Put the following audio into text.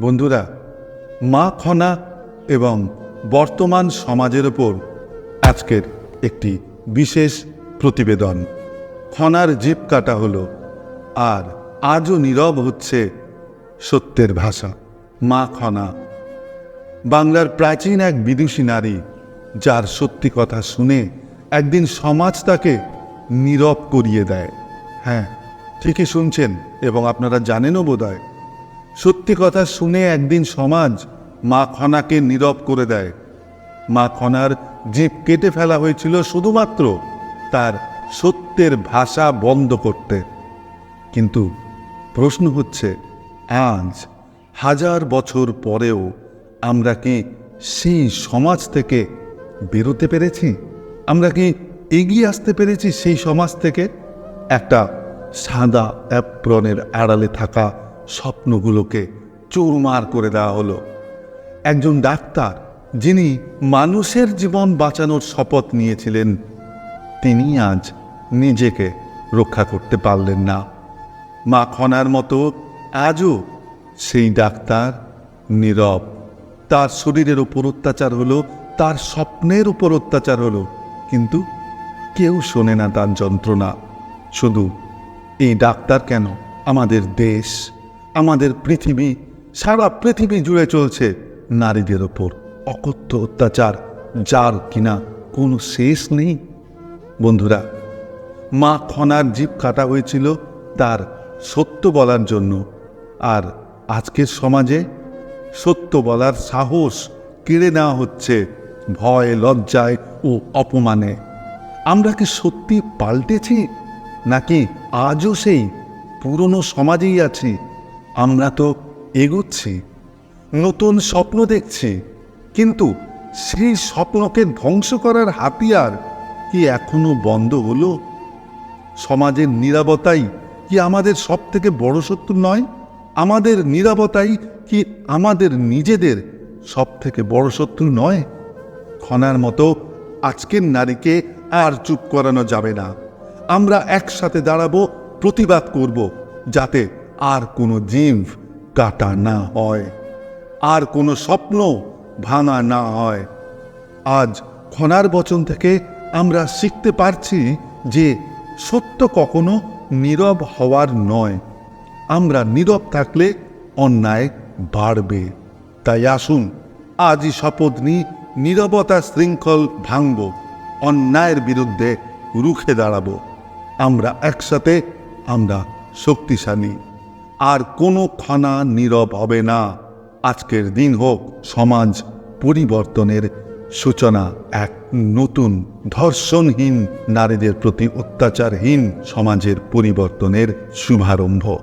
বন্ধুরা, মা খনা এবং বর্তমান সমাজের ওপর আজকের একটি বিশেষ প্রতিবেদন। খনার জিপ কাটা হলো আর আজও নীরব হচ্ছে সত্যের ভাষা, মা খনা। বাংলার প্রাচীন এক বিদুষী নারী যার সত্যি কথা শুনে একদিন সমাজ তাকে নীরব করিয়ে দেয়। হ্যাঁ ঠিকই শুনছেন এবং আপনারা জানেনও বোধহয় সত্যি কথা শুনে একদিন সমাজ মা খনাকে নীরব করে দেয়। মা খনার জিভ কেটে ফেলা হয়েছিল শুধুমাত্র তার সত্যের ভাষা বন্ধ করতে। কিন্তু প্রশ্ন হচ্ছে, আজ হাজার বছর পরেও আমরা কি সেই সমাজ থেকে বেরোতে পেরেছি? আমরা কি এগিয়ে আসতে পেরেছি সেই সমাজ থেকে? একটা সাদা অ্যাপ্রনের আড়ালে থাকা স্বপ্নগুলোকে চুরমার করে দেওয়া হলো। একজন ডাক্তার যিনি মানুষের জীবন বাঁচানোর শপথ নিয়েছিলেন, তিনি আজ নিজেকে রক্ষা করতে পারলেন না। মা খনার মতো আজও সেই ডাক্তার নীরব। তার শরীরের উপর অত্যাচার হলো, তার স্বপ্নের উপর অত্যাচার হলো, কিন্তু কেউ শোনে না তার যন্ত্রণা। শুধু এই ডাক্তার কেন আমাদের দেশ আমাদের পৃথিবী, সারা পৃথিবী জুড়ে চলছে নারীদের ওপর অকথ্য অত্যাচার, যার কিনা কোনো শেষ নেই। বন্ধুরা, মা খনার জীব কাটা হয়েছিল তার সত্য বলার জন্য, আর আজকের সমাজে সত্য বলার সাহস কেড়ে নেওয়া হচ্ছে ভয়, লজ্জায় ও অপমানে। আমরা কি সত্যি পাল্টেছি, নাকি আজও সেই পুরনো সমাজেই আছি আমরা তো এগোচ্ছি, নতুন স্বপ্ন দেখছি, কিন্তু সেই স্বপ্নকে ধ্বংস করার হাতিয়ার কি এখনও বন্ধ হলো? সমাজের নিরাপত্তাই কি আমাদের সব থেকে বড় শত্রু নয়? আমাদের নিরাপত্তাই কি আমাদের নিজেদের সব থেকে বড় শত্রু নয়? খনার মতো আজকের নারীকে আর চুপ করানো যাবে না। আমরা একসাথে দাঁড়াবো, প্রতিবাদ করব, যাতে আর কোনো জিভ কাটা না হয়, আর কোনো স্বপ্ন ভাঙা না হয়। আজ খনার বচন থেকে আমরা শিখতে পারছি যে সত্য কখনো নীরব হওয়ার নয়। আমরা নীরব থাকলে অন্যায় বাড়বে। তাই আসুন, আজই শপথ নিই, নীরবতা শৃঙ্খল ভাঙব, অন্যায়ের বিরুদ্ধে রুখে দাঁড়াবো। আমরা একসাথে, আমরা শক্তিশালী। আর কোনো খানা নীরব হবে না। আজকের দিন হোক সমাজ পরিবর্তনের সূচনা, এক নতুন ধর্ষণহীন নারীদের প্রতি অত্যাচারহীন সমাজের পরিবর্তনের শুভারম্ভ।